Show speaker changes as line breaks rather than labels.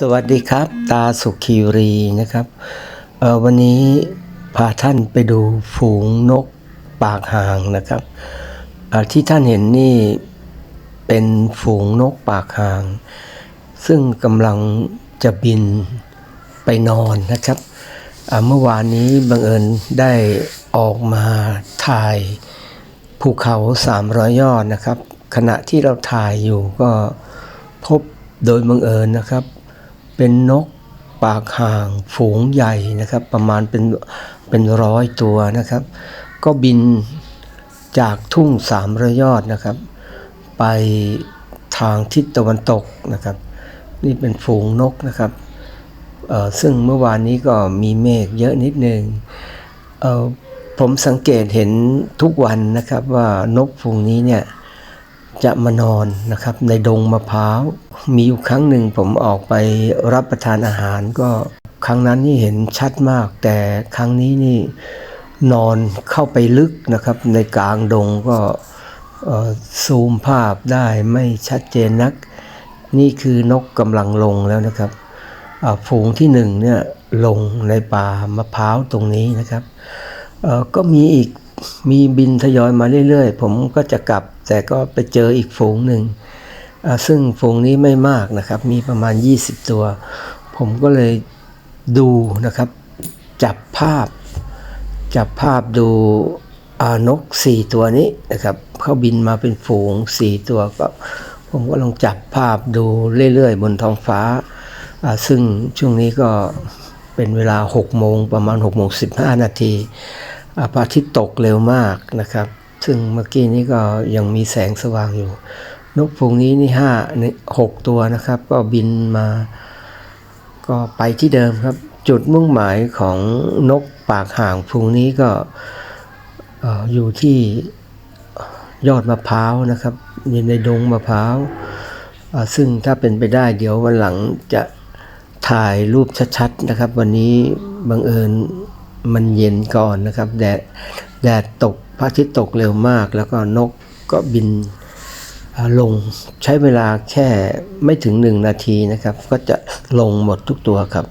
สวัสดีครับ ตาสุขีรีนะครับวันนี้พาท่านไปดูฝูงนกปากห่างนะครับที่ท่านเห็นนี่เป็นฝูงนกปากห่าง ซึ่งกำลังจะบินไปนอนนะครับเมื่อวานนี้บังเอิญได้ออกมาถ่ายภูเขา 300 ยอดนะครับ ขณะที่เราถ่ายอยู่ก็พบโดยบังเอิญนะครับ เป็นนกปากห่างฝูงใหญ่นะครับ ประมาณเป็นเป็นร้อยตัวนะครับ ก็บินจากทุ่งสามระยอดนะครับ ไปทางทิศตะวันตกนะครับ นี่เป็นฝูงนกนะครับเออซึ่งเมื่อวานนี้ก็มีเมฆเยอะนิดนึงเออผมสังเกตเห็นทุกวันนะครับว่านกฝูงนี้เนี่ย จะมานอนนะครับในดงมะพร้าว มีอยู่ครั้งหนึ่งผมออกไปรับประทานอาหารก็ครั้งนั้นนี่เห็นชัดมาก แต่ครั้งนี้นี่นอนเข้าไปลึกนะครับ ในกลางดงก็ซูมภาพได้ไม่ชัดเจนนัก นี่คือนกกำลังลงแล้วนะครับฝูงที่หนึ่งเนี่ยลงในป่ามะพร้าวตรงนี้นะครับก็มีอีก มีบินทยอยมาเรื่อยๆ ผมก็จะกลับ แต่ก็ไปเจออีกฝูงหนึ่ง ซึ่งฝูงนี้ไม่มากนะครับ มีประมาณ 20 ตัว ผมก็เลยดูนะครับ จับภาพ จับภาพดูนก 4 ตัวนี้นะครับเขาบินมาเป็นฝูง 4 ตัวก็ผมก็ลองจับภาพดูเรื่อยๆ บนท้องฟ้า ซึ่งช่วงนี้ก็เป็นเวลา 6 โมงประมาณ 6 โมง 15 นาที พระอาทิตย์ตกเร็วมากนะครับ ซึ่งเมื่อกี้นี้ก็ยังมีแสงสว่างอยู่ นกฝูงนี้นี่ห้านี่หกตัวนะครับ ก็บินมา ก็ไปที่เดิมครับ จุดมุ่งหมายของนกปากห่างฝูงนี้ก็อยู่ที่ยอดมะพร้าวนะครับอยู่ในดงมะพร้าวซึ่งถ้าเป็นไปได้เดี๋ยววันหลังจะถ่ายรูปชัดๆนะครับ วันนี้บังเอิญ มันเย็นก่อนนะครับ แดดแดดตกพระอาทิตย์ตกเร็วมาก แล้วก็นกก็บินลงใช้เวลาแค่ไม่ถึงหนึ่งนาทีนะครับ ก็จะลงหมดทุกตัวครับ